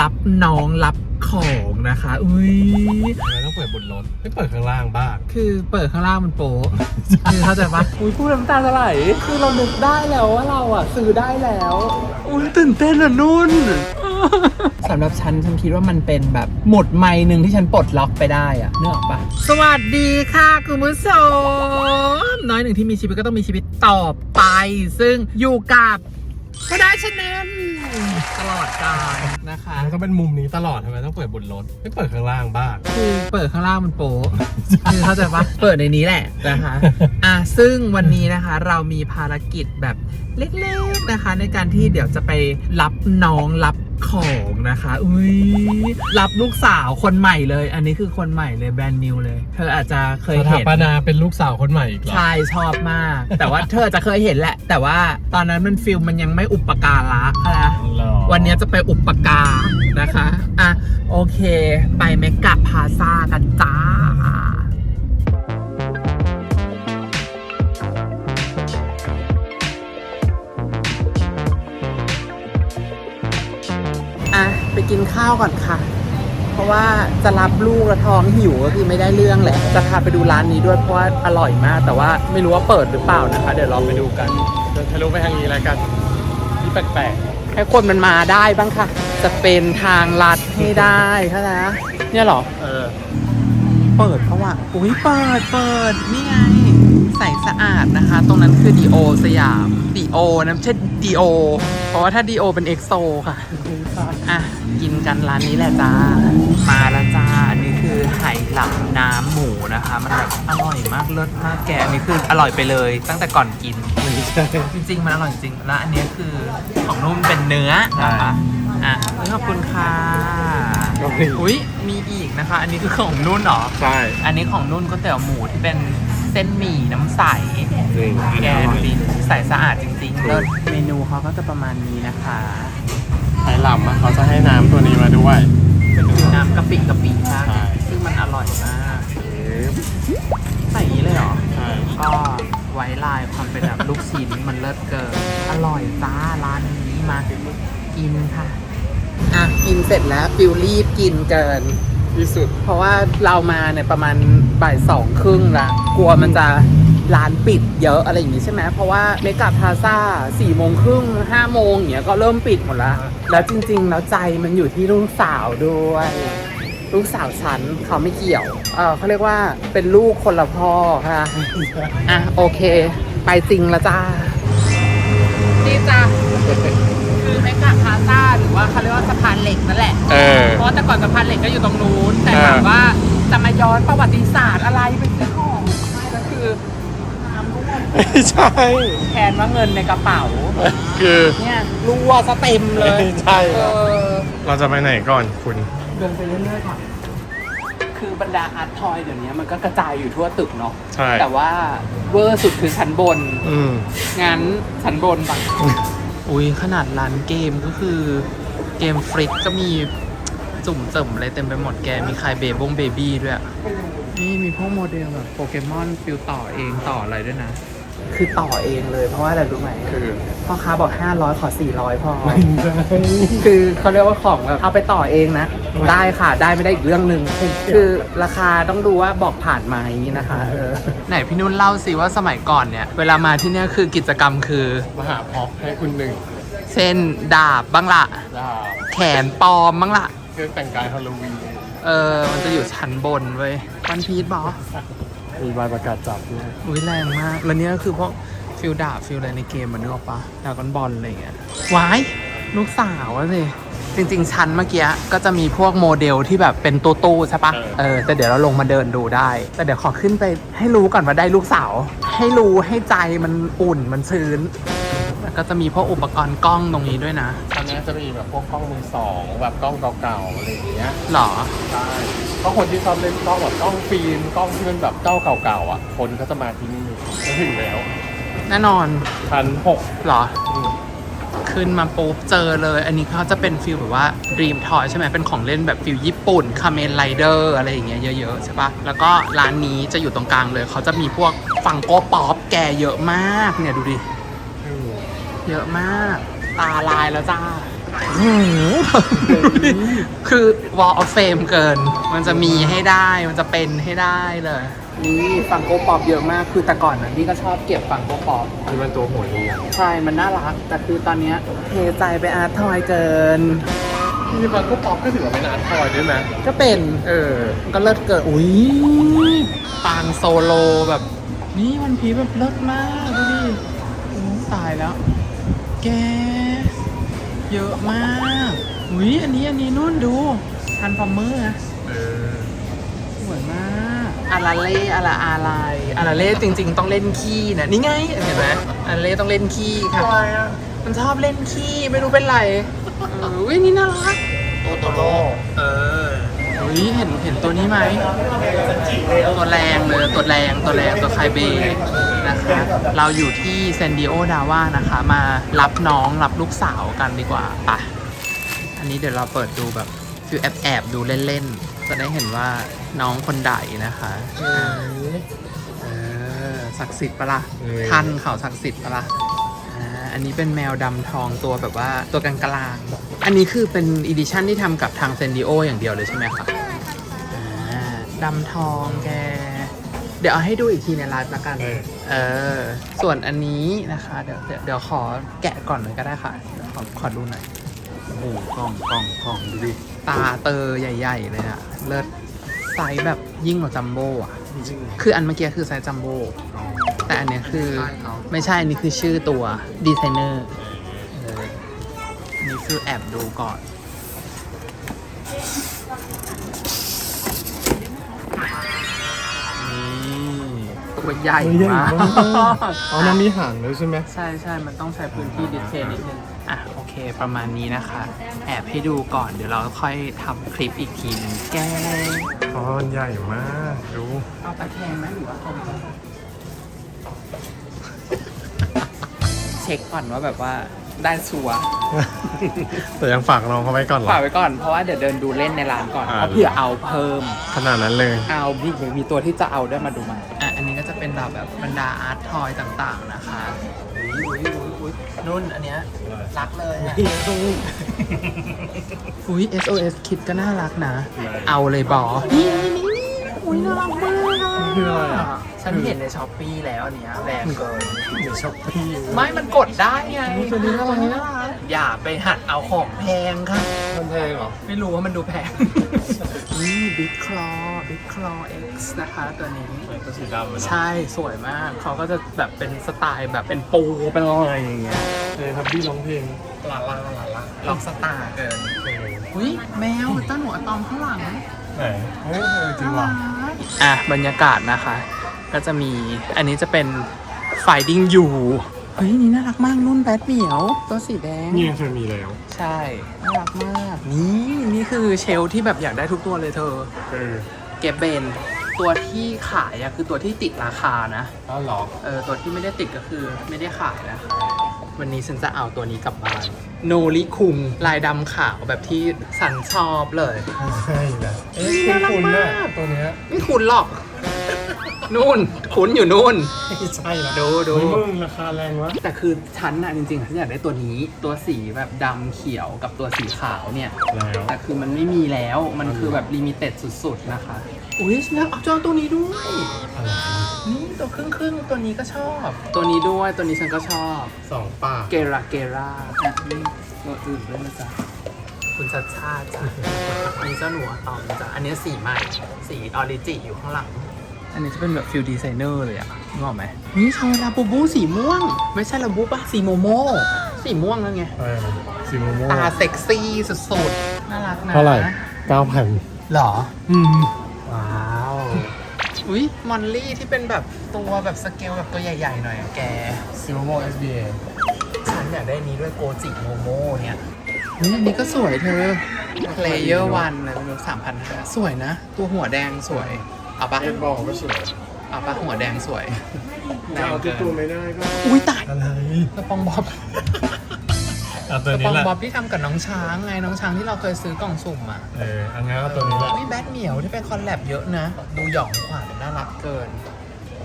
รับน้องรับของนะคะ อุ้ยทำไมต้องเปิดบนรถไม่เปิดข้างล่างบ้าง คือเปิดข้างล่างมันโป๊ะคือเข้าใจปะอุ้ยพูดน้ำตาจะไหลคือเรานึกได้แล้วว่าเราอะซื้อได้แล้ว อุ้ยตื่นเต้นอะนุ่นสำหรับฉันฉันคิดว่ามันเป็นแบบหมดไมล์หนึ่งที่ฉันปลดล็อกไปได้อะนึกออกปะสวัสดีค่ะคุณผู้ชมน้อยหนึ่งที่มีชีวิตก็ต้องมีชีวิตต่อไป ซึ่งอยู่กับ ก็ได้ชแนลตลอดกาลนะคะมันก็เป็นมุมนี้ตลอดทำไมต้องเปิดบนรถไม่เปิดข้างล่างบ้าง คือเปิดข้างล่างมันโป๊ะคือเข้าใจปะเปิดในนี้แหละนะคะ อะซึ่งวันนี้นะคะ เรามีภารกิจแบบ เล็กๆนะคะ ในการที่เดี๋ยวจะไปรับน้องรับของนะคะ อุ้ยรับลูกสาวคนใหม่เลย อันนี้คือคนใหม่เลยแบรนด์นิวเลย เธออาจจะเคยสถาเห็น ปนาเป็นลูกสาวคนใหม่อีกเหรอ ใช่ชอบมาก แต่ว่าเธอจะเคยเห็นแหละ แต่ว่าตอนนั้นมันฟิลมันยังไม่อุปการะนะหรอ วันนี้จะไปอุปการนะคะ อะ โอเค ไปเมกะพาซากันจ้า ไปกินข้าวก่อนค่ะ เพราะว่าจะรับลูกแล้วท้องหิวก็คือไม่ได้เรื่องแหละ จะพาไปดูร้านนี้ด้วยเพราะว่าอร่อยมาก แต่ว่าไม่รู้ว่าเปิดหรือเปล่านะคะ เดี๋ยวเราไปดูกันเดินทะลุไปทางนี้แล้วกันที่แปลกให้คนมันมาได้บ้างค่ะ จะเป็นทางลัดให้ได้เข้าใจนะเนี่ยเหรอ ๆเออ เปิดเพราะว่า อุ้ยเปิด เปิด นี่ไง ใสสะอาดนะคะ ตรงนั้นคือดีโอสยามดีโอนะไม่ใช่ดีโอเพราะว่าถ้าดีโอเป็นเอ็กโซค่ะอะ กินกันร้านนี้แหละจ้า มาแล้วจ้า อันนี้คือไหหลำน้ำหมูนะคะ มันแบบอร่อยมากเลิศมากแกอันนี้คืออร่อยไปเลย ตั้งแต่ก่อนกินไม่ใช่จริงๆมันอร่อยจริงแล้วอันนี้คือของนุ่มเป็นเนื้อนะคะอะขอบคุณค่ะอุ้ยมีอีกนะคะ อันนี้คือของนุ่นเหรอใช่อันนี้ของนุ่นก๋วยเตี๋ยวหมูที่เป็น เส้นหมี่น้ำใส จริงแกดูดิใสสะอาดจริงๆเลิศเมนูเขาก็จะประมาณนี้นะคะไทยลำอะเขาจะให้น้ำตัวนี้มาด้วยเป็นน้ำกะปิกะปินะใช่ซึ่งมันอร่อยมากใส่อย่างนี้เลยเหรอใช่ก็ไว้ลายความเป็นแบบลูกชิ้นมันเลิศเกินอร่อยจ้าร้านนี้มากินค่ะอะกินเสร็จแล้วฟิลรีบกินเกิน ที่สุด เพราะว่าเรามาเนี่ยประมาณบ่ายสองครึ่งละกลัวมันจะร้านปิดเยอะอะไรอย่างงี้ใช่ไหมเพราะว่าเมกาพาซ่าสี่โมงครึ่งห้าโมงอย่างเงี้ยก็เริ่มปิดหมดละแล้วจริงๆ แล้วใจมันอยู่ที่ลูกสาวด้วย ลูกสาวฉันเขาไม่เกี่ยว เออเขาเรียกว่าเป็นลูกคนละพ่อค่ะ อะ โอเค ไปจริงแล้วจ้า นี่จ้า ว่าเขาเรียกว่าสะพานเหล็กนั่นแหละ เออ เพราะว่าแต่ก่อนสะพานเหล็กก็อยู่ตรงนู้น แต่อ่าถามว่าจะมาย้อนประวัติศาสตร์อะไรไปซื้อของไม่ก็คือน้ำรั่วไม่ใช่ แทนว่าเงินในกระเป๋า คือเนี่ยรั่วซะเต็มเลยใช่ เออเราจะไปไหนก่อนคุณ เดินไปเรื่อยๆค่ะคือบรรดาอาร์ตทอยเดี๋ยวนี้มันก็กระจายอยู่ทั่วตึกเนาะใช่ แต่ว่าเวอร์สุดคือชั้นบน อืมงั้นชั้นบนบังอุ้ยขนาดร้านเกมก็คือ เกมฟริกก็มีจุ่มเจิ่มอะไรเต็มไปหมดแก มีใครเบบงเบบี้ด้วยอะนี่มีพวกโมเดลแบบโปเกมอนฟิลต่อเองต่ออะไรด้วยนะ คือต่อเองเลยเพราะว่าอะไรรู้ไหมคือพ่อค้าบอก 500 ขอ 400 พอไม่ใช่คือเขาเรียกว่าของแบบเอาไปต่อเองนะ ได้ค่ะได้ไม่ได้อีกเรื่องหนึ่งคือราคาต้องดูว่าบอกผ่านไหมนะคะเออไหนพี่นุ่นเล่าสิว่าสมัยก่อนเนี่ย เวลามาที่เนี่ยคือกิจกรรมคือ มาหาพ็อปให้คุณหนึ่งเช่นดาบบ้างละดาบแขนปลอมบ้างละเครื่องแต่งกายฮาโลวีนเออ มันจะอยู่ชั้นบนเว้ยวันพีชบอมีใบประกาศจับด้วยอุ้ยแรงมาก แล้วเนี่ยก็คือพวกฟิลดาบฟิลอะไรในเกมมันนึกออกปะดากอนบอลอะไรอย่างเงี้ยวายลูกสาวอะสิ จริงๆ ชั้นเมื่อกี้ก็จะมีพวกโมเดลที่แบบเป็นตู้ตู้ๆใช่ปะเออแต่เดี๋ยวเราลงมาเดินดูได้ แต่เดี๋ยวขอขึ้นไปให้รู้ก่อนว่าได้ลูกสาว ให้รู้ให้ใจมันอุ่นมันชื้นแล้วก็จะมีพวกอุปกรณ์กล้องตรงนี้ด้วยนะอันนี้จะมีแบบพวกกล้องมือสองแบบกล้องเก่าๆอะไรอย่างเงี้ยหรอใช่เพราะคนที่ชอบเล่นกล้องแบบกล้องฟิล์มกล้องที่มันแบบเจ้าเก่าๆอะ คนก็จะมาที่นี่ก็ถึงแล้ว แน่นอนชั้นหกหรอ ขึ้นมาปุ๊บเจอเลย อันนี้เขาจะเป็นฟิลแบบว่า Dream Toy ใช่ไหมเป็นของเล่นแบบฟิลญี่ปุ่นคาเมนไรเดอร์อะไรอย่างเงี้ยเยอะๆใช่ปะแล้วก็ร้านนี้จะอยู่ตรงกลางเลย เขาจะมีพวกฟังโกป๊อปแกเยอะมากเนี่ยดูดิเยอะมาก ตาลายแล้วจ้าคือ wall of fame เกิน มันจะมีให้ได้มันจะเป็นให้ได้เลย นี่ฟังโกป๊อปเยอะมาก คือแต่ก่อนนะนี่ก็ชอบเก็บฟังโกป๊อปนี่มันตัวหัวเรียงใช่ มันน่ารัก แต่คือตอนเนี้ยเทใจไปอาร์ตทอยเกินนี่มันก็ป๊อปก็ถือว่าเป็นอาร์ตทอยด้วยไหมก็เป็น เออมันก็เลิศเกิด อุ้ยปางโซโลแบบ นี่มันพีแบบเลิศมากดูดิโอ้ตายแล้ว แก เยอะมาก อุ้ยอันนี้อันนี้นู่นดูทันฟอร์เมอร์นะ อาราเล่อาราอาลายอาราเล่จริง ๆ ต้องเล่นขี้นะนี่ไงเห็นไหมอาราเล่ต้องเล่นขี้ค่ะอะไรอะมันชอบเล่นขี้ไม่รู้เป็นไรเอออุ้ยนี่น่ารักโตโตโร่เอออุ้ยเห็นเห็นตัวนี้ไหมตัวแรงเลยตัวแรงตัวแรงตัวไคเบนะคะเราอยู่ที่เซนดิโอดาว่านะคะ มารับน้องรับลูกสาวกันดีกว่าปะอันนี้เดี๋ยวเราเปิดดูแบบฟิวแอบแอบๆดูเล่นๆ จะได้เห็นว่าน้องคนใดนะคะเออศักดิ์สิทธิ์ปะล่ะท่านเขาศักดิ์สิทธิ์ปะล่ะอ่าอันนี้เป็นแมวดำทองตัวแบบว่าตัวกลางๆอันนี้คือเป็นอีดิชั่นที่ทำกับทางเซนดิโออย่างเดียวเลยใช่ไหมคะอ่าดำทองแก เดี๋ยวเอาให้ดูอีกทีในไลฟ์ละกัน เออ เออ ส่วนอันนี้นะคะ เดี๋ยวเดี๋ยวเดี๋ยวขอแกะก่อนเลยก็ได้ค่ะเดี๋ยวขอขอดูหน่อย โอ้โหกล้องกล้องกล้องดูดิตาเตอใหญ่ ๆ เลยอะเลิศไซส์แบบยิ่งกว่าจัมโบ้อะจริงคืออันเมื่อกี้คือไซส์จัมโบ้อ๋อแต่อันเนี้ยคือใช่เขาไม่ใช่อันนี้คือชื่อตัวดีไซเนอร์อันนี้คือแอบดูก่อน นี่ตัวใหญ่เฮ้ยใหญ่มากมาก เอาน้ำมีหางเลยใช่ไหม ใช่ใช่ มันต้องใช้พื้นที่ดิสเพลย์นิดนึง อะ โอเค ประมาณนี้นะคะ แอบให้ดูก่อนเดี๋ยวเราค่อยทำคลิปอีกทีหนึงแกอ๋อมันใหญ่มากดูเอาตะแคงไหมหรือว่าตรงเช็คก่อนว่าแบบว่าได้ชัวร์ แต่ยังฝากน้องเขาไว้ก่อนเหรอ ฝากไว้ก่อนเพราะว่าเดี๋ยวเดินดูเล่นในร้านก่อนอ่า เพราะเผื่อเอาเพิ่ม ขนาดนั้นเลย เอามีมีตัวที่จะเอาด้วยมาดูมาอะอันนี้ก็จะเป็นแบบแบบบรรดาอาร์ตทอยต่างๆนะคะอุ้ยอุ้ยอุ้ย นุ่นอันเนี้ยรักเลยอะอุ้ย SOS คิดก็น่ารักนะ เอาเลยบอนี่นี่นี่อุ้ยน่ารักมากคืออะไรอะฉันเห็นในช้อปปี้แล้วอันเนี้ยแรงเกินเดี๋ยวช็อปปี้ไม่มันกดได้ไงตัวนี้น่ารักน่ารักอย่าไปหัดเอาของแพงค่ะมันแพงเหรอ ไม่รู้ว่ามันดูแพงนี่บิ๊กคลอ บิ๊กคลอ X นะคะตัวนี้ ตัวสีดำอะใช่สวยมาก เขาก็จะแบบเป็นสไตล์แบบเป็นปูเป็นอะไรอย่างเงี้ยเลยทับบี้ร้องเพลงลาลาลาลาล็อกสตาร์เกินอุ้ยแมวเจ้าหนูอะตอมข้างหลัง ไหนเฮ้ยเออจริงว่ะอะบรรยากาศนะคะ ก็จะมีอันนี้จะเป็น Finding You เฮ้ยนี่น่ารักมากนุ่นแบทเหมียว ตัวสีแดง นี่เคยมีแล้วใช่ น่ารักมาก นี่ นี่คือเชลฟ์ที่แบบอยากได้ทุกตัวเลยเธอ เออ เก็บเบนตัวที่ขายอะคือตัวที่ติดราคานะอ้าวเหรอเออตัวที่ไม่ได้ติดก็คือไม่ได้ขายนะคะวันนี้ฉันจะเอาตัวนี้กลับบ้านโนริคุงลายดำขาวแบบที่สันชอบเลยไม่ใช่นะเอ๊ะน่ารักคุณๆน่ะมากตัวเนี้ยไม่คุ้นหรอก นู่นคุ้นอยู่นู่น ไม่ใช่ละดูดูเฮ้ยมึงราคาแรงวะ แต่คือฉันอะจริงๆฉันอยากได้ตัวนี้ตัวสีแบบดำเขียวกับตัวสีขาวเนี่ย แล้วแต่คือมันไม่มีแล้วมันคือแบบลิมิเต็ดสุดๆนะคะ อุ้ยฉันอยากเอาจองตัวนี้ด้วย อะไรนี่ตัวครึ่งครึ่งๆตัวนี้ก็ชอบ ตัวนี้ด้วยตัวนี้ฉันก็ชอบ สองปากเกราเกราอะนี่ตัวอื่นด้วยนะจ๊ะคุณชัดชาติจ้ะอันนี้เจ้าหนูอะตอมจ้ะอันนี้สีใหม่ สีออริจิอยู่ข้างหลัง อันนี้จะเป็นแบบฟิลดีไซเนอร์เลยอะนึกออกไหมนี่ชอลาบูบูสีม่วง ไม่ใช่ลาบูปะสีโมโม สีม่วงนั่นไง เออซิโมโม่ตาเซ็กซี่สุดๆ น่ารักนะเท่าไหร่เก้าพันหรอ อืม ว้าว อุ้ยมอนลี่ที่เป็นแบบตัวแบบสเกลแบบตัวใหญ่ๆหน่อยอะแกซิโมโม่ SBA ฉันอยากได้นี้ด้วยโกจิโมโมเนี่ยนี่อันนี้ก็สวยเธอ Player One นะสามพันห้าสวยนะ ตัวหัวแดงสวย เอาปะเอ็นบอลก็สวยเอาปะหัวแดงสวยจะเอาตัวตัวไม่ได้ก็อุ้ยตายอะไรกระปองบ๊อบเอาตัวกระปนี้องแหละบ๊อบที่ทำกับน้องช้างไงน้องช้างที่เราเคยซื้อกล่องสุ่มอะเอออันงั้นเอาตัวนี้แหละอุ้ยแบทเหมียวที่เป็นคอลแลบเยอะนะ ดูหยองขวัญน่ารักเกิน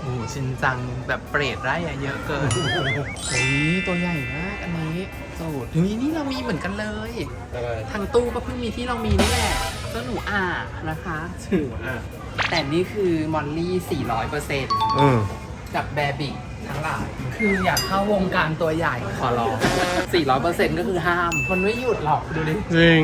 โอ้โหชินจังแบบเปรตไร่อะเยอะเกินโอ้ยตัวใหญ่มากอันนี้สูตรเฮ้ยนี่เรามีเหมือนกันเลย อะไรทางตู้ก็เพิ่งมีที่เรามีนี่แหละเจ้าหนูอ่านะคะชื่ออะ แต่นี่คือมอลลี่ 400%อืมกับแบบิกทั้งหลาย คืออยากเข้าวงการตัวใหญ่ขอร้อง 400%ก็คือห้าม มันไม่หยุดหรอกดูดิจริง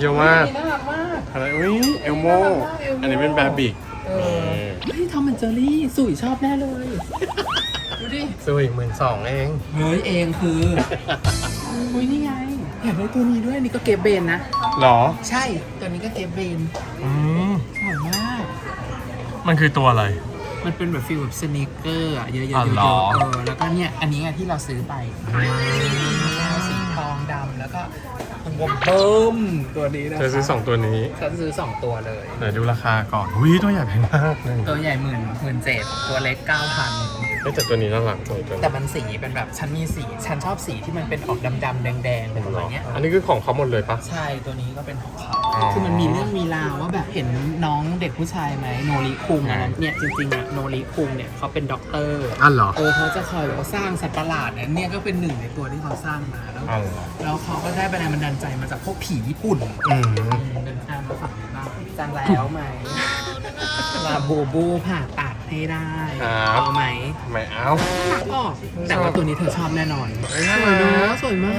เยอะมากน่ารักมาก อะไรอุ้ยเอลโมน่ารักมากเอลโม่อันนี้เป็นแบบบิกเออเฮ้ยทอมแอนเจอรี่สุยชอบแน่เลย ดูดิซื้ออีกหมื่นสองเอง เฮ้ยเองคืออุ้ยนี่ไงอยากได้ตัวนี้ด้วยนี่ก็เก็บเบนนะหรอ ใช่ตัวนี้ก็เก็บเบนอืมสวยมาก มันคือตัวอะไร มันเป็นแบบฟิลแบบสนิเกอร์อะเยอะๆเยอ๋อะอเหรอๆเออแล้วก็เนี่ยอันนี้ไงที่เราซื้อไปสีทองดำแล้วก็ วงเบิ้มตัวนี้นะเธอซื้อสองตัวนี้ฉันซื้อ2ตัวเลยไหนดูราคาก่อนอุ้ยตัวใหญ่แพงมากเลยตัวใหญ่หมื่นหมื่นเจ็ดตัวเล็กเก้าพันเฮ้ยแต่ตัวนี้น่ารักตัวตัวแต่มันสีเป็นแบบฉันมีสีฉันชอบสีที่มันเป็นออกดำๆแดงๆเป็นประมาณเนี้ยอันนี้คือของเขาหมดเลยปะใช่ตัวนี้ก็เป็นของเขาอ๋อคือมันมีเรื่องมีราวว่าแบบเห็นน้องเด็กผู้ชายไหมโนริคุงอะอ่าเนี่ยจริงๆอะโนริคุงเนี่ยเขาเป็นด็อกเตอร์อันเหรอเออเขาจะคอยแบบว่าสร้างสัตว์ประหลาดเนี่ยเนี่ยก็เป็นหนึ่งในตัวที่เขาสร้างมาแล้วอันเหรอแล้วเขาก็ได้แรงบันดาลใจมาจากพวกผีญี่ปุ่นอืมเป็นอามาฝั่งนี้บ้างจังแล้วไหมลาบูบูผ่าตัดให้ได้ครับเอาไหมไม่เอาหนักออกแต่ว่าตัวนี้เธอชอบแน่นอนเอ้ยสน่าวยรัเนาะกสวยมา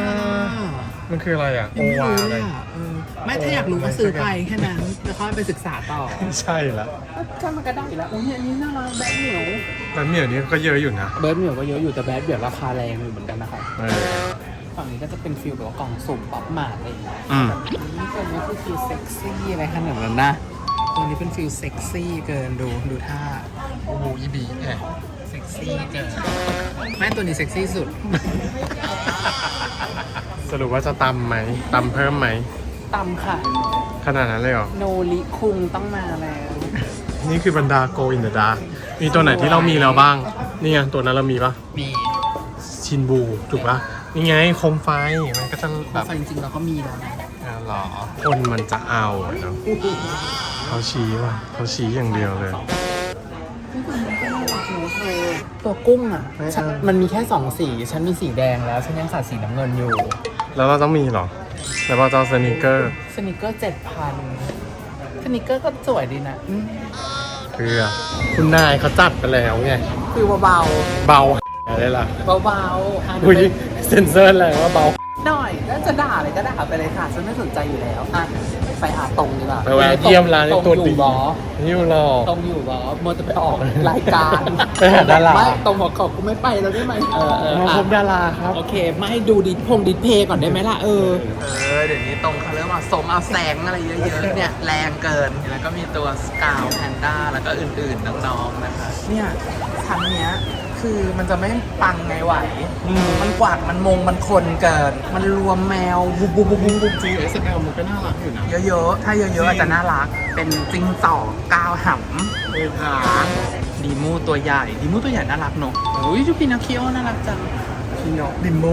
ก มันคืออะไรอะโอยังไม่วารู้อะไรเลยอะเออไม่ถ้าอยากรู้ก็ซื้อไปแค่นั้นแล้วค่อยไปศึกษาต่อ ใช่ละก็มันก็ได้อยู่แล้วอุ้ยอันนี้น่ารักแบดเหมียวแต่เหมียวนี้ก็เยอะอยู่นะเบิร์ดเหมียวก็เยอะอยู่แต่แบดเหมียวราคาแรงอยู่เหมือนกันนะครับเออ ฝั่งนี้ก็จะเป็นฟิลแบบว่ากล่องสุ่มป๊อปมาร์ทอะไรอย่างเงี้ยอืม นี่ตัวนี้คือฟิลเซ็กซี่อะไรขนาดนั้นนะตัวนี้เป็นฟิลเซ็กซี่เกินดูดูท่าโอ้โหอีบีแหมเซ็กซี่เกินแม่ตัวนี้เซ็กซี่สุด สรุปว่าจะตำไหมตำเพิ่มไหม ตำค่ะ ขนาดนั้นเลยเหรอ โนริคุงต้องมาแล้ว นี่คือบรรดาโกอินเดอะดามีตัวไหนที่เรามีแล้วบ้าง นี่ไงตัวนั้นเรามีปะมีชินบู ถูกปะ นี่ไงโคมไฟมันก็จะแบบไฟจริงๆเราก็มีแล้วนะอ่าหรอคนมันจะเอาอะเนาะเขาชี้ว่ะเขาชี้อย่างเดียวเลย ตัวกุ้งอะไม่เอา ฉันมันมีแค่สองสี ฉันมีสีแดงแล้ว ฉันยังขาดสีน้ำเงินอยู่ แล้วเราต้องมีเหรอ แล้วเราจะเอาสนิเกอร์สนิเกอร์เจ็ดพันสนิเกอร์ก็สวยดีนะอืมเพื่อคุณนายเขาจัดไปแล้วไงฟิลเบาเบา อะไรล่ะๆเบาๆอะอุ้ยเซนเซอร์แรงว่าเบาหน่อยแล้วจะด่าอะไรก็ด่าไปเลยค่ะฉันไม่สนใจอยู่แล้วอะไปหาตรงดีกว่าไปแวะเยี่ยมร้านตรงตัวอดียู่บอนี่หรอกตรงอยู่บอมัวจะไปออกรายการไปหาดาราไม่ตรงหัวขอบกูไม่ไปแล้วได้ไหมเออเออมาอะพบดาราครับโอเคไม่ให้ดูดิสพงดิสเพย์ก่อนได้ไหมล่ะเออเออเดี๋ยวนี้ตรงเขาเรียกว่าสมเอาแสงอะไรเยอะๆเนี่ยแรงเกินแล้วก็มีตัวสกาวแพนด้าแล้วก็อื่นๆน้องๆนะคะเนี่ยชั้นเนี้ย คือมันจะไม่ปังไงไหว มันกวาดมันมงมันคนเกิน มันรวมแมวบุบบุบบุบบุบบุบจริงเอสเอลมันก็น่ารักอยู่นะ เยอะๆ ถ้าเยอะๆอาจจะน่ารัก เป็นจิงต่อก้าวหำเออค่ะดีมูตัวใหญ่ ดีมูตัวใหญ่น่ารักเนอะอุ้ยดูพินาคิโอน่ารักจังพี่นกดิโม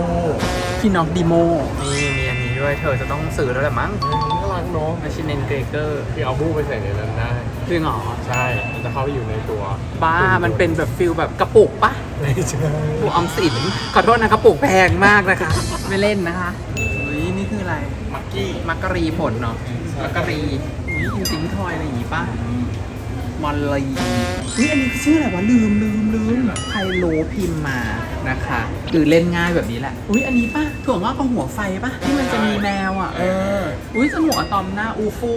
พี่น็อกดีโมนี่มีอันนี้ด้วยเธอจะต้องซื้อแล้วแหละมั้งน่ารักเนาะมาชิเนนเกรเกอร์พี่เอาบู้ไปใส่ในนั้นได้ จริงเหรอใช่มันจะเข้าไปอยู่ในตัวบ้ามันเป็นแบบฟิลแบบกระปุกปะไม่ใช่กระปุกออมสินขอโทษนะกระปุกแพงมากนะคะ ไม่เล่นนะคะอุ้ยนี่คืออะไรมักกี้มักกะรีผลเนาะมักกะรีอุ้ยจริงๆทอยอะไรอย่างงี้ปะมอลลีอุ้ยอันนี้คือชื่ออะไรวะลืมลืมลืมใครรู้พิมพ์มานะคะคือเล่นง่ายแบบนี้แหละ อุ้ยอันนี้ปะถั่วงอกกับหัวไฟปะที่มันจะมีแมวอะ เออ อุ้ยจมูกอะตอมหน้าอูฟู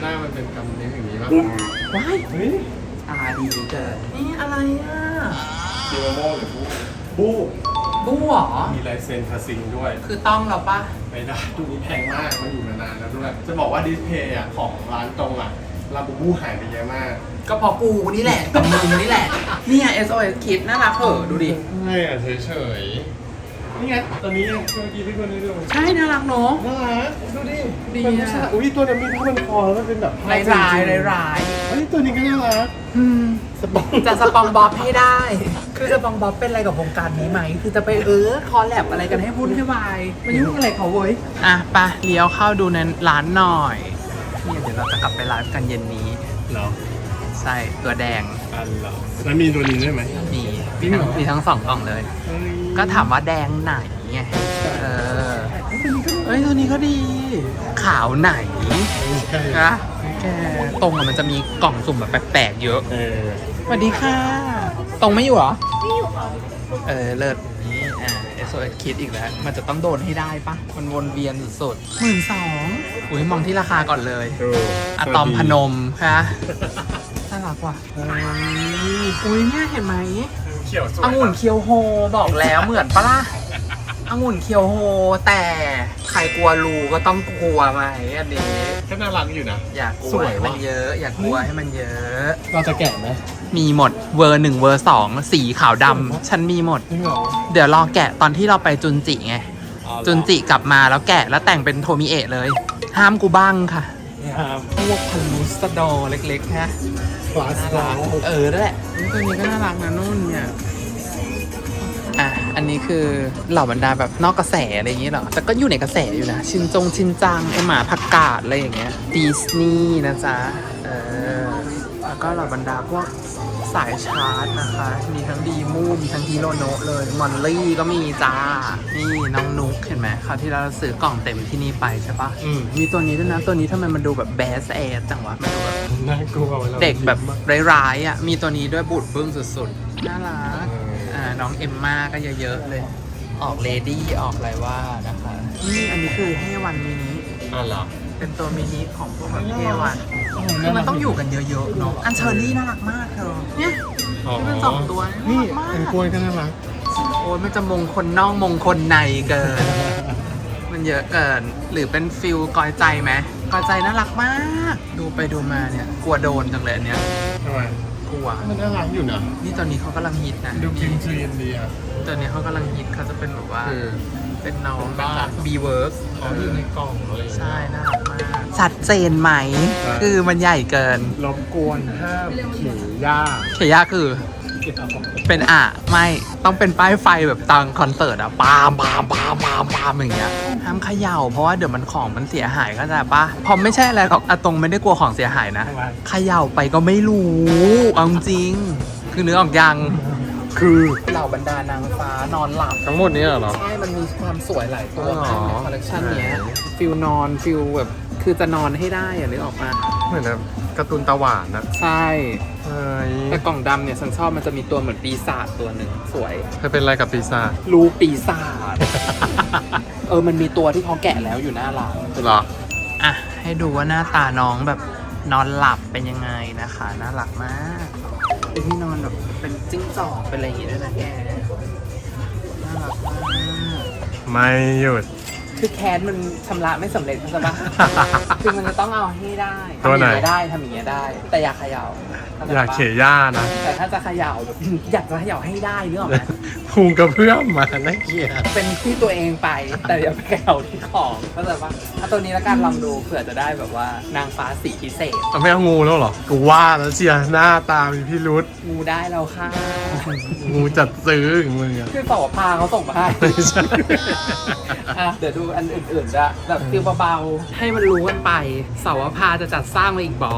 หน้ามันเป็นกำนิ้ วอย่างนี้ป่ะว้ายเฮ้ยอาดีเกินนี่อะไรอะจิโมโมหรือบู้บู้เหรอ มีลายเซ็นคาซิงด้วย คือต้องเหราปะไม่ได้ดูนี้แพงมาก มันอยู่มานานแล้วด้วย จะบอกว่าดิสเพย์อะของร้านตรงอะลาบูบูหายไปเยอะมาก ก็เพอกูนี่แหละกับมึงนี่แหละ เนี่ย SOS คิดน่ารักเหอะดูดิ ไม่อะเฉยๆ นี่ไงตัวนี้เมื่อกี้พี่คนนี้ดูใช่น่ารักเนาะ น่ารักดูดิดีมันอะไม่ใช่อุ้ยตัวนั้นมีผ้าพันคอแล้วมันเป็นแบบรายรายรายรายเฮ้ยตัวนี้ก็น่ารักอืม สปองจะสปองบ๊อบให้ได้ คือสปองบ๊อบเป็นอะไรกับวงการนี้ไหม คือจะไปเออคอลแลบอะไรกันให้พูดให้วายมายุ่งอะไรเขาเว้ย อะไปะเลี้ยวเข้าดูในร้านหน่อยเนี่ยเดี๋ยวเราจะกลับไปไลฟ์กันเย็นนี้ เหรอใใช่ ตัวแดงอันเหรอแล้วมีตัวนี้ด้วยไหมมีจริงเหรอมีทั้งสองกล่องเลย ก็ถามว่าแดงไหนไงเออเอ้ยตัวนี้ก็ดี ขาวไหนใช่นะแกตรงอะมันจะมีกล่องสุ่มแบบแปลกๆเยอะ เออสวัสดีค่ะ ตรงไม่อยู่เหรอ ไม่อยู่เออ เลิศนี้อ่า SOS คิดอีกแล้ว มันจะต้องโดนให้ได้ปะมันวนเวียนสุดๆหมื่นสองอุ้ยมองที่ราคาก่อนเลยดูอะตอมพนมค่ะน่ารักว่ะอุ้ยเนี่ยเห็นไหมเขียวสวยองุ่นเคียวโฮบอกแล้วเหมือนปะล่ะองุ่นเคียวโฮ แต่ใครกลัวรูก็ต้องกลัวไหมอันนี้ ก็น่ารักอยู่นะ อย่ากลัสววยให้ว่ะมันเยอะ อย่ากลัวให้มันเยอะ เราจะแกะไหมมีหมดเวอร์หนึ่งเวอร์สองสีขาวดำฉันมีหมดจริงเหรอเดี๋ยวรอแกะตอนที่เราไปจุนจิไง อ๋อเหรอจุนจิกลับมาแล้วแกะแล้วแต่งเป็นโทมิเอะเลย ห้ามกูบ้างค่ะ ครับพวกพันลูสโดเล็กๆฮะ คลาสน่าลารักเออนั่นแหละตัวนี้ก็น่ารักนะนุ่นเนี่ยอะอันนี้คือเหล่าบรรดาแบบนอกกระแสอะไรอย่างเงี้ยเหรอ แต่ก็อยู่ในกระแสอยู่นะ ชินจงชินจังไอหมาผักกาดอะไรอย่างเงี้ยดิสนีย์นะจ๊ะ เออ แล้วก็เหล่าบรรดาพวก สายชาร์จนะคะ มีทั้งดีมูมีทั้งฮิโรโนะเลยมอนลี่ก็มีจ้า นี่น้องนุกเห็นไหมคราวที่เราซื้อกล่องเต็มที่นี่ไปใช่ปะอืม มีตัวนี้ด้วยนะ ตัวนี้ทำไมมันดูแบบแบสแอดจังวะมันดูแบบน่ากลัววลาเด็กแบบยิ้มอะร้ายๆอะ มีตัวนี้ด้วยบูดบึ้งสุดๆ น่ารัก อ่าน้องเอมมาก็เยอะๆเลย ออกเลดี้ออกอะไรว่านะคะ นี่อันนี้คือเฮวันมินิ อะเหรอ เป็นตัวมินิของพวกแบบเฮวันโอ้โหคือมันต้องอยู่กันเยอะๆเนาะอันเชอรี่น่ารักมากเธอเนี่ยที่เป็นสองตัวนี่นี่น่ารักมากเป็นกล้วยก็น่ารักโอ้ยมันจะมงคลนอกมงคลในเกิน มันเยอะเกิน หรือเป็นฟิลกอยใจไหมกอยใจน่ารักมาก ดูไปดูมาเนี่ย กลัวโดนจังเลยอันเนี้ยทำไมกลัว มันน่ารักอยู่นะนี่ตอนนี้เขากำลังฮิตนะดูคลีนคลีนดีอะตอนนี้เขากำลังฮิตเขาจะเป็นแบบว่าเออ เป็นน้องเป็นบ้าบีเวิร์กอ๋ออยู่ในกล่องอะไรอย่างเงี้ยใช่น่ารักมากชัดเจนไหมใช่คือมันใหญ่เกินรบกวนห้ามขี่ย่าเขียยาคือ เป็นอะไม่ต้องเป็นป้ายไฟแบบตังคอนเสิร์ตอะปามปามปามปามปามอย่างเงี้ยห้ามเขย่าเพราะว่าเดี๋ยวมันของมันเสียหายก็จะปะพอไม่ใช่อะไรหรอกอะตรงไม่ได้กลัวของเสียหายนะทำไมเขย่าไปก็ไม่รู้เอาจริง คือเนื้อออกยัง คือเหล่าบรรดานางฟ้านอนหลับ ทั้งหมดนี้เหรอ ใช่ มันมีความสวยหลายตัวอ๋อมากในคอลเลคชันเนี้ยฟิลนอนฟิลแบบคือจะนอนให้ได้อะนึกออกมาเหมือนแบบการ์ตูนตาหวานนะใช่ เฮ้ยแต่กล่องดำเนี่ยฉันชอบมันจะมีตัวเหมือนปีศาจตัวหนึ่งสวย เธอเป็นอะไรกับปีศาจรูปปีศาจเออมันมีตัวที่เขาแกะแล้วอยู่หน้าร้านเหรออะให้ดูว่าหน้าตาน้องแบบนอนหลับเป็นยังไงนะคะ น่ารักมาก เป็นที่นอนแบบเป็นจิ้งจอกเป็นอะไรอย่างงี้ด้วยนะแกน่ารักมากไม่หยุด คือแคนมันชำระไม่สำเร็จใช่ปะ คือมันจะต้องเอาให้ได้ตัวไหน ทำอย่างเงี้ยได้ทำอย่างเงี้ยได้ แต่อยากเขย่าข้ใจปะ อยากเขย่านะ แต่ถ้าจะเขย่าแบบอยากจะเขย่าให้ได้นึกออกไหมพุงกระเพื่อมมาน่าเกลียดเป็นที่ตัวเองไป แต่อย่าไปเขย่าที่ของเข้าใจปะถ้าตัวนี้แล้วกันลองดูเผื่อจะได้แบบว่านางฟ้าสีพิเศษเอาไม่เอางูแล้วเหรอ กูว่าแล้วเชียร์หน้าตามีพิรุษงูได้แล้วค่ะงูจัดซื้ออย่างมึงอะคือสาวพาเขาส่งมาให้ไม่ใช่อะเดี๋ยวดูอันอื่นๆจะแบบฟิลเบาๆให้มันรู้กันไปสาวพาจะจัดสร้างมาอีกบอ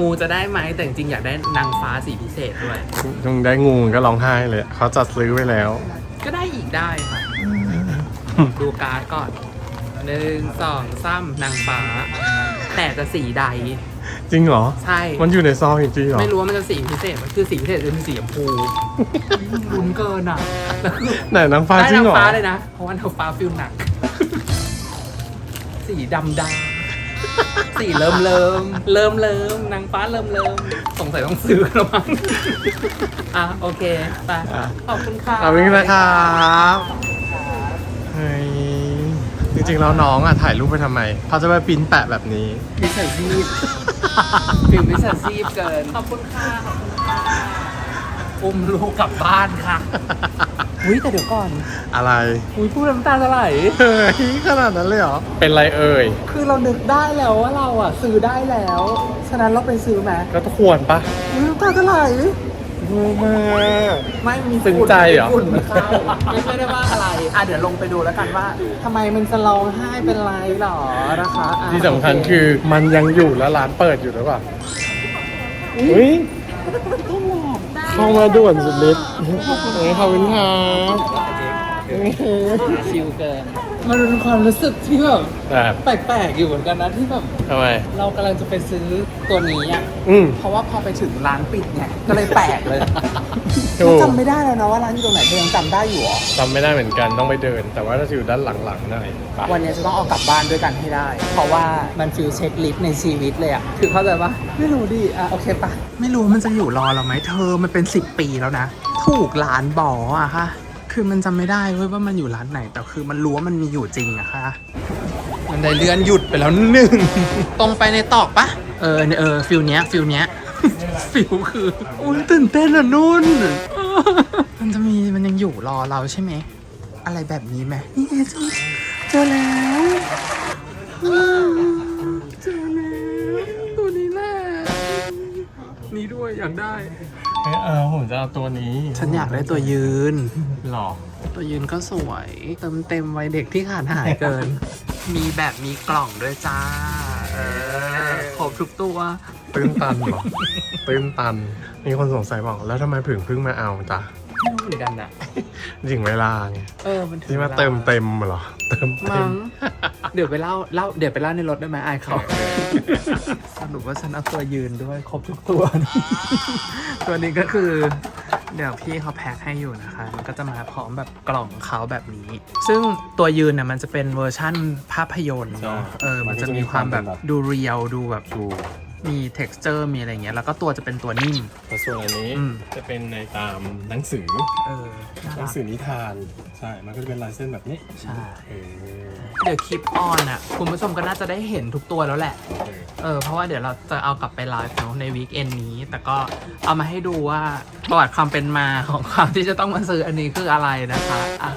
งูจะได้ไหมแต่จริงๆ อยากได้นางฟ้าสีพิเศษด้วย จงได้งูก็ร้องไห้เลย เขาจัดซื้อไว้แล้ว ก็ได้อีกได้ค่ะ ดูการ์ดก่อนหนึ่งสองสามนางฟ้า แต่จะสีใด จริงเหรอ ใช่ มันอยู่ในซองจริงๆเหรอ ไม่รู้ว่ามันจะสีพิเศษ มันคือสีพิเศษคือสีชมพูลุ้นเกินอะแล้วคือไหนนางฟ้าได้จริงนางเหรอ ฟ้าเลยนะ เพราะว่านางฟ้าฟิลหนัก สีดำดำ สีเริ่มเริ่มเริ่มเริ่มนางฟ้าเริ่มเริ่มสงสัยต้องซื้อแล้วมั้งอะโอเคไปอะขอบคุณค่ะขอบคุณนะครับเฮ้ยจริงๆแล้วน้องอะถ่ายรูปไปทำไมเขาจะไปปริ้นแปะแบบนี้มิจฉาชีพฟิลมิจฉาชีพเกินขอบคุณค่ะขอบคุณค่ะ อุ้มลูกกลับบ้านค่ะ อุ้ยแต่เดี๋ยวก่อน อะไรอุ้ยพูดน้ำตาจะไหลเฮ้ยขนาดนั้นเลยเหรอ เป็นไรเอ่ย คือเรานึกได้แล้วว่าเราอะซื้อได้แล้ว ฉะนั้นเราไปซื้อไหมก็ควรปะอุ้ยน้ำตาจะไหลงูมากไม่มีซึ้งใจเหรอฝุ่นมันเข้าไม่ใช่ได้ว่าอะไร อะเดี๋ยวลงไปดูแล้วกันว่าทำไมมันจะร้องไห้เป็นไรหรอนะคะอะที่สำคัญโเคือมันยังอยู่แล้วร้านเปิดอยู่หรือเปล่าอุ้ย เข้ามาด่วนสุดฤทธิ์ขอบคุณครับ ชิลเกิน มันเป็นความรู้สึกที่แบบแบบแปลกๆอยู่เหมือนกันนะที่แบบทำไม เรากำลังจะไปซื้อตัวนี้อะอืม เพราะว่าพอไปถึงร้านปิดเนี่ยก็เลยแปลกเลยถูก จำไม่ได้แล้วนะว่าร้านอยู่ตรงไหนเธอยังจำได้อยู่เหรอจำไม่ได้เหมือนกันต้องไปเดิน แต่ว่าถ้าอยู่ด้านหลังๆหน่อยไปวันนี้จะต้องเอากลับบ้านด้วยกันให้ได้ เพราะว่ามันฟิลเช็คลิสต์ในชีวิตเลยอะคือเข้าใจปะไม่รู้ดิอะโอเคปะไม่รู้มันจะอยู่รอเราไหมเธอมันเป็น 10 ปีแล้วนะ ถูกร้านบออะค่ะ คือมันจำไม่ได้เว้ยว่ามันอยู่ร้านไหน แต่คือมันรู้ว่ามันมีอยู่จริงอะค่ะมันได้เลื่อนหยุดไปแล้วหนึ่ง ตรงไปในตอกปะเออเออฟิลเนี้ยฟิลเนี้ยฟิลคืออุ้ยตื่นเต้นอะนุ่น มันจะมีมันยังอยู่รอเราใช่ไหม อะไรแบบนี้ไหมนี่ไงเจอเจอแล้วว้าวเจอแล้วตัวนี้แหละนี่ด้วยอยากได้ เอ้ยเออผมจะเอาตัวนี้ฉันอยากได้ตัวยืน หรอ ตัวยืนก็สวย เติมเต็มวัยเด็กที่ขาดหายเกิน มีแบบมีกล่องด้วยจ้า เออครบทุกตัวตื้นตันเหรอตื้นตัน มีคนสงสัยบอกแล้วทำไมผึ่งเพิ่งมาเอาจ๊ะ ไม่รู้เหมือนกันอะถึงเวลาไงเออมันถึงที่มาวลเติมเต็มเหรอ เติมเต็มั้ม งเดี๋ยวไปเล่าเล่าเดี๋ยวไปเล่าในรถได้ไหมอายเขาสรุปว่าฉันเอาตัวยืนด้วยครบทุกตัว ตัวนี้ก็คือ เดี๋ยวพี่เขาแพ็คให้อยู่นะคะ มันก็จะมาพร้อมแบบกล่องเขาแบบนี้ ซึ่งตัวยืนน่ะมันจะเป็นเวอร์ชั่นภาพยนตร์เนาะใช่เออ มันจะมีความแบบดูเรียวดูแบบ มี texture มีอะไรเงี้ย แล้วก็ตัวจะเป็นตัวนิ่ม แต่ส่วนอันนี้อืม จะเป็นในตามหนังสือเออน่าหนัรังก สือนิทาน ใช่ มันก็จะเป็นลายเส้นแบบนี้ใช่ เออเดี๋ยวคลิปออนอะ คุณผู้ชมก็น่าจะได้เห็นทุกตัวแล้วแหละ เออเออเพราะว่าเดี๋ยวเราจะเอากลับไปไลฟ์เนาะในวีคเอนนี้ แต่ก็เอามาให้ดูว่าประวัติความเป็นมาของความที่จะต้องมาซื้ออันนี้คืออะไรนะคะอะ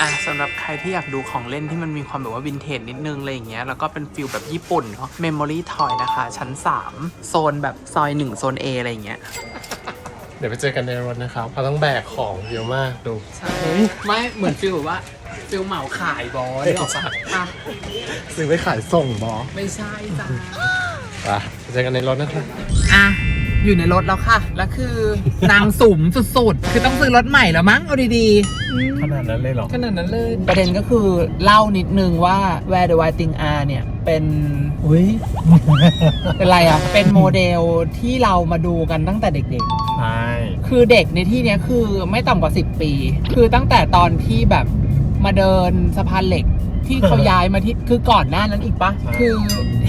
อะสำหรับใครที่อยากดูของเล่นที่มันมีความแบบว่าวินเทจนิดนึงอะไรอย่างเงี้ยแล้วก็เป็นฟิลแบบญี่ปุ่นเนาะเมมโมรี่ทอยนะคะ ชั้น 3 โซนแบบซอย 1 โซน A อะไรอย่างเงี้ยเดี๋ยวไปเจอกันในรถนะครับเราต้องแบกของเยอะมากดูใช่ไม่เหมือนฟิลแบบว่าฟิลเหมาขายบอสหรอกปะอะซื้อไปขายส่งบอไม่ใช่จ้าไปไปเจอกันในรถนะครับอะ อยู่ในรถแล้วค่ะ แล้วคือนางสุ่มสุดๆ คือต้องซื้อรถใหม่แล้วมั้งเอาดีๆอืมขนาดนั้นเลยเหรอขนาดนั้นเลย ประเด็นก็คือเล่านิดนึงว่า Where the Wild Thing Are เนี่ย เป็น อุ้ยเป็นไรอะ เป็นโมเดลที่เรามาดูกันตั้งแต่เด็กใช่ๆคือเด็กในที่เนี้ยคือไม่ต่ำกว่า 10 ปี คือตั้งแต่ตอนที่แบบมาเดินสะพานเหล็กที่เขาย้ายมาที่คือก่อนหน้านั้นอีกปะคือ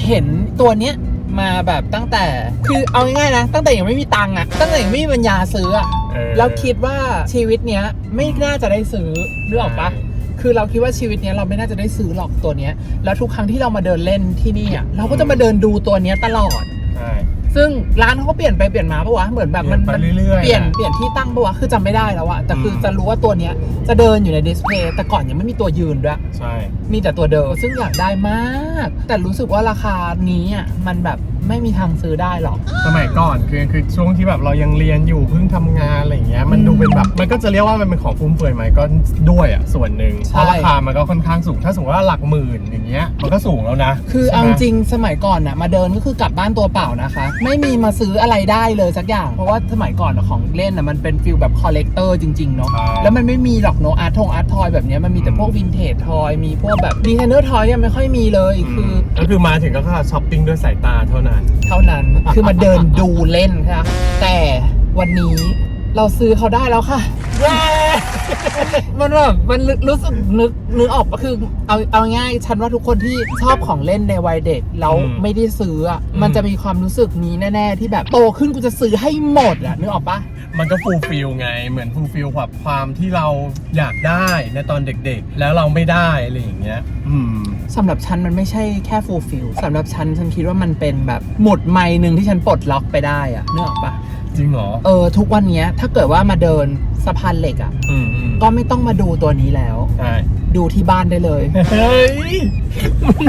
เห็นตัวเนี้ย มาแบบตั้งแต่ คือเอาง่ายๆนะ ตั้งแต่ยังไม่มีตังค์อะตั้งแต่ยังไม่มีปัญญาซื้ออะเออแล้วคิดว่าชีวิตเนี้ยไม่น่าจะได้ซื้อนึกออกปะใช่คือเราคิดว่าชีวิตเนี้ยเราไม่น่าจะได้ซื้อหรอกตัวเนี้ย แล้วทุกครั้งที่เรามาเดินเล่นที่นี่อะเราก็จะมาเดินดูตัวเนี้ยตลอด ใช่ ซึ่งร้านเขาก็เปลี่ยนไปเปลี่ยนมาปะวะเหมือนแบบมันเปลี่ยนไปมันเรื่อยๆเปลี่ยนอะ เปลี่ยนที่ตั้งปะวะคือจำไม่ได้แล้วอะแต่คืออมจะรู้ว่าตัวเนี้ยจะเดินอยู่ในดิสเพลย์แต่ก่อนยังไม่มีตัวยืนด้วย ใช่ มีแต่ตัวเดินซึ่งอยากได้มาก แต่รู้สึกว่าราคานี้อะมันแบบ ไม่มีทางซื้อได้หรอก สมัยก่อนคือคือช่วงที่แบบเรายังเรียนอยู่เพิ่งทำงานอะไรอย่างเงี้ยมันดูเป็นแบบมันก็จะเรียกว่ามันเป็นของฟุ่มเฟือยไหมก็ด้วยอะส่วนหนึ่งใช่เพราะราคามันก็ค่อนข้างสูงถ้าสมมติว่าหลักหมื่นอย่างเงี้ยมันก็สูงแล้วนะคือใช่เอาไหมจริงสมัยก่อนน่ะมาเดินก็คือกลับบ้านตัวเปล่านะคะ ไม่มีมาซื้ออะไรได้เลยสักอย่าง เพราะว่าสมัยก่อนน่ะของเล่นน่ะมันเป็นฟิลแบบคอลเลกเตอร์จริง ๆ เนาะใช่แล้วมันไม่มีหรอกเนาะอาร์ทงอาร์ทอยแบบเนี้ยมันมีแต่พวกวินเทจทอยมีพวกแบบดีไซเนอร์ทอยยังไม่ค่อยมีเลยคือ ก็คือมาถึงก็แค่ช้อปปิ้งด้วยสายตาเท่านั้นเท่านั้น คือมาเดินดูเล่นค่ะแต่วันนี้เราซื้อเขาได้แล้วค่ะ มันแบบมันรู้สึกนึกนึกออกก็คือเอาเอาง่ายฉันว่าทุกคนที่ชอบของเล่นในวัยเด็กแล้วอืมไม่ได้ซื้ออะอืม มันจะมีความรู้สึกนี้แน่ๆ ที่แบบโตขึ้นกูจะซื้อให้หมดอะนึกออกปะ มันก็ฟูลฟิลไง เหมือนฟูลฟิลแบบความที่เราอยากได้ในตอนเด็กๆ แล้วเราไม่ได้อะไรอย่างเงี้ย อืม สำหรับฉันมันไม่ใช่แค่ฟูลฟิลสำหรับฉันฉันคิดว่ามันเป็นแบบหมุดไม้หนึ่งที่ฉันปลดล็อกไปได้อะนึกออกปะ จริงเหรอ เออทุกวันเนี้ยถ้าเกิดว่ามาเดินสะพานเหล็กอะ อืมอืมก็ไม่ต้องมาดูตัวนี้แล้ว ใช่ ดูที่บ้านได้เลย เฮ้ย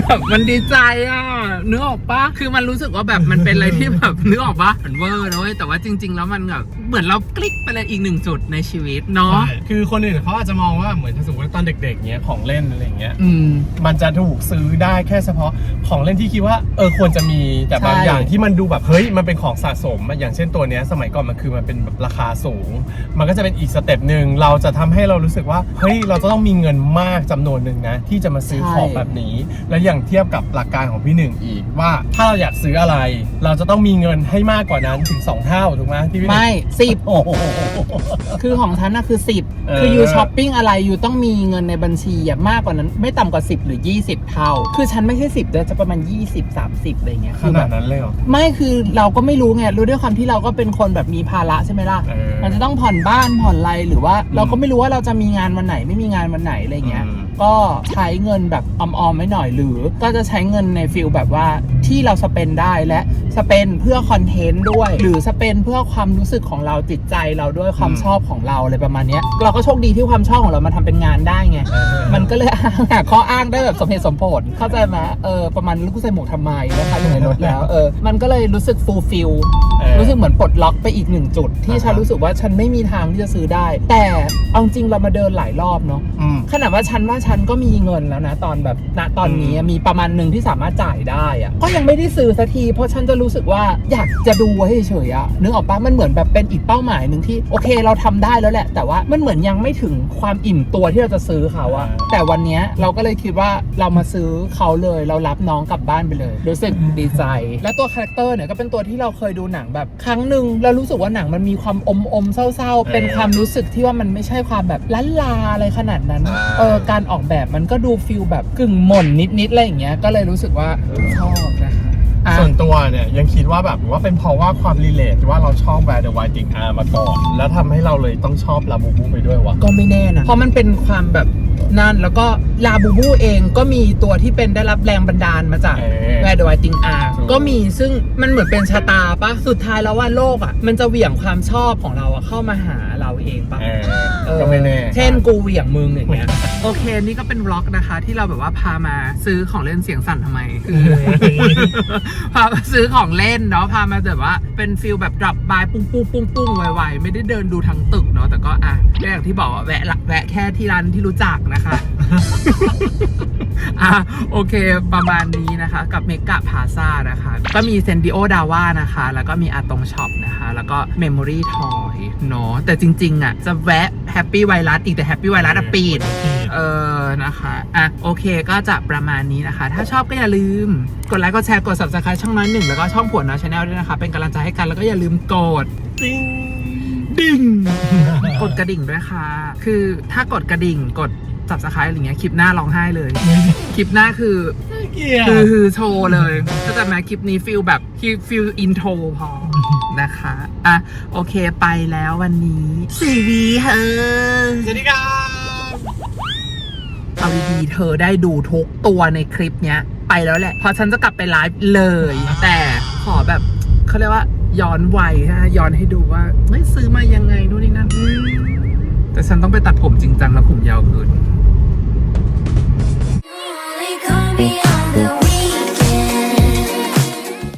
แบบมันดีใจอะนึกออกปะคือมันรู้สึกว่าแบบมันเป็นอะไรที่แบบนึกออกปะมันเวอร์นะเว้ยแต่ว่าจริง ๆ แล้วมันแบบเหมือนเราคลิกไปเลยอีกหนึ่งจุดในชีวิตเนาะ ใช่คือคนอื่นเขาอาจจะมองว่าเหมือนถ้าสมมติว่าตอนเด็ก ๆเนี้ยของเล่นอะไรเงี้ย อืม มันจะถูกซื้อได้แค่เฉพาะของเล่นที่คิดว่าเออควรจะมีแต่บางใช่ อย่างที่มันดูแบบเฮ้ยมันเป็นของสะสมอะอย่างเช่นตัวเนี้ยสมัยก่อนมันคือมันเป็นแบบราคาสูง มันก็จะเป็นอีกสเต็ปหนึ่งเราจะทำให้เรารู้สึกว่าเฮ้ยเราจะต้องมีเงินมากจำนวนหนึ่งนะ ที่จะมาซื้อของแบบนี้ และอย่างเทียบกับหลักการของพี่หนึ่งอีกว่าถ้าเราอยากซื้ออะไร เราจะต้องมีเงินให้มากกว่านั้นถึงสองเท่าถูกไหมที่พี่หนึ่งไม่สิบโอ้โหคือของฉันน่ะคือสิบเออคือยูช้อปปิ้งอะไรยูต้องมีเงินในบัญชีอะมากกว่านั้น ไม่ต่ำกว่า 10 หรือ 20 เท่า คือฉันไม่ใช่สิบแต่จะประมาณ 20 30อะไรเงี้ยขคือแบนาดบนั้นเลยเหรอไม่คือเราก็ไม่รู้ไงรู้ด้วยความที่เราก็เป็นคนแบบมีภาระใช่ไหมล่ะเออมันจะต้องผ่อนบ้านผ่อนอะไรหรือว่า เราก็ไม่รู้ว่าเราจะมีงานวันไหนไม่มีงานวันไหนอะไรเงี้ยอืมก็ใช้เงินแบบออมๆไม่หน่อยหรือ ก็จะใช้เงินในฟิลแบบว่าที่เราสเปนได้และสเปนเพื่อคอนเทนต์ด้วย หรือสเปนเพื่อความรู้สึกของเราจิตใจเราด้วยความอืมชอบของเราอะไรประมาณเนี้ยเราก็โชคดีที่ความชอบของเรามันทำเป็นงานได้ไงเออมันก็เลยหาข้ออ้างได้แบบสมเหตุสมผลเข้าใจไหมเออประมาณลูกใส่หมวกทำไมนะคะอยู่ในรถแล้วเออมันก็เลยรู้สึกฟูลฟิลเออรู้สึกเหมือนปลดล็อกไปอีกหนึ่งจุด ที่อ่าฮะฉันรู้สึกว่าฉันไม่มีทางที่จะซื้อได้ แต่เอาจริงเรามาเดินหลายรอบเนาะอืมขนาดว่าฉันว่าฉันก็มีเงินแล้วนะ ตอนแบบณตอนนี้อืมมีประมาณหนึ่งที่สามารถจ่ายได้อะก็ยังไม่ได้ซื้อสักทีเพราะฉันจะรู้สึกว่าอยากจะดูไว้เฉยๆอะนึกออกปะมันเหมือนแบบเป็นอีกเป้าหมายหนึ่งที่โอเคเราทำได้แล้วแหละ แต่ว่ามันเหมือนยังไม่ถึงความอิ่มตัวที่เราจะซื้อเขาอะแต่วันเนี้ยเราก็เลยคิดว่าเรามาซื้อเขาเลยเรารับน้องกลับบ้านไปเลยรู้สึกดีใจ และตัวคาแรคเตอร์เนี่ยก็เป็นตัวที่เราเคยดูหนังแบบครั้งหนึ่งเรารู้สึกว่าหนังมันมีความอมอมๆเศร้าๆ เป็นความรู้สึกที่ว่ามันไม่ใช่ความแบบล้านลาอะไรขนาดนั้นอ่าเออการออกแบบมันก็ดูฟิลแบบกึ่งหม่นนิดๆอะไรอย่างเงี้ยก็เลยรู้สึกว่าชอบนะคะอะ ส่วนตัวเนี่ยยังคิดว่าแบบว่าเป็นเพราะว่าความรีเลทว่าเราชอบแวร์เดอะไวติงอาร์มาก่อน แล้วทำให้เราเลยต้องชอบลาบูบูไปด้วยวะ ก็ไม่แน่นะ เพราะมันเป็นความแบบนั่นแล้วก็ลาบูบูเองก็มีตัวที่เป็นได้รับแรงบันดาลมาจากเออแวร์ดวายติงอาถูก ก็มีซึ่งมันเหมือนเป็นชะตาปะสุดท้ายแล้วว่าโลกอะ มันจะเหวี่ยงความชอบของเราอะเข้ามาหา เราเองปะเออเออก็ไม่แน่ เช่นกูเหวี่ยงมึงอย่างเงี้ย โอเค นี่ก็เป็นวล็อกนะคะ ที่เราแบบว่าพามาซื้อของเล่นเสียงสั่นทำไมคือพามาซื้อของเล่นเนาะพามาแบบว่าเป็นฟิลแบบดรอปบายปุ้งปุ้งปุ้งปุ้งไวๆไม่ได้เดินดูทั้งตึกเนาะแต่ก็อะก็อย่างที่บอกว่าแวะละแวะแค่ที่ร้านที่รู้จักนะคะ อะโอเคประมาณนี้นะคะ กับเมกะพาซานะคะ ก็มีเซนดิโอดาว่านะคะ แล้วก็มีอาตงช็อปนะคะ แล้วก็เมมโมรี่ทอยเนาะแต่จริงๆ อะ จะแวะแฮปปี้ไวรัสอีกแต่แฮปปี้ไวรัสอะปิดเออนะคะอะโอเคก็จะประมาณนี้นะคะ ถ้าชอบก็อย่าลืม กดไลค์กดแชร์กด subscribe ช่องน้อยหนึ่งแล้วก็ช่องผัวน้อยชาแนลด้วยนะคะ เป็นกำลังใจให้กันแล้วก็อย่าลืมกดติ้งดิ่งกดกระดิ่งด้วยค่ะ คือถ้ากดกระดิ่งกด subscribe อะไรเงี้ยคลิปหน้าร้องไห้เลย คลิปหน้าคือเกลียดคือคือโชว์เลยก็จะมาคลิปนี้ฟิลแบบคลิปฟิลอินโทรพอนะคะอะโอเคไปแล้ววันนี้สีวีเฮอสวัสดีครับเอาดีๆเธอได้ดูทุกตัวในคลิปเนี้ย ไปแล้วแหละเพราะฉันจะกลับไปไลฟ์เลย แต่ขอแบบเขาเรียกว่าย้อนวัยนะย้อนให้ดูว่าไม่ซื้อมายังไงนู่นนี่นั่นอืม แต่ฉันต้องไปตัดผมจริงจังแล้วผมยาวเกิน